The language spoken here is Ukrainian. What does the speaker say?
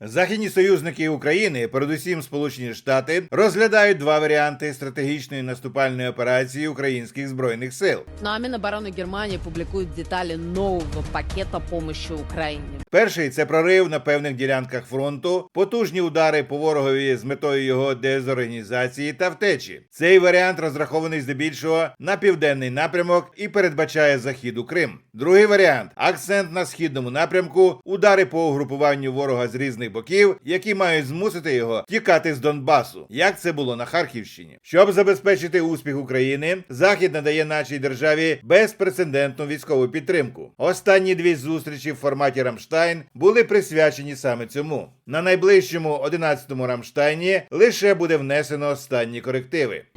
Західні союзники України, передусім Сполучені Штати, розглядають два варіанти стратегічної наступальної операції українських збройних сил. Ну а Минобороны Германии публикует детали нового пакета помощи Украине. Перший це прорив на певних ділянках фронту, потужні удари по ворогові з метою його дезорганізації та втечі. Цей варіант розрахований здебільшого на південний напрямок і передбачає захід у Крим. Другий варіант акцент на східному напрямку, удари по угрупуванню ворога з різних боків, які мають змусити його тікати з Донбасу, як це було на Харківщині. Щоб забезпечити успіх України, Захід надає нашій державі безпрецедентну військову підтримку. Останні дві зустрічі в форматі Рамштайн були присвячені саме цьому. На найближчому 11-му Рамштайні лише буде внесено останні корективи.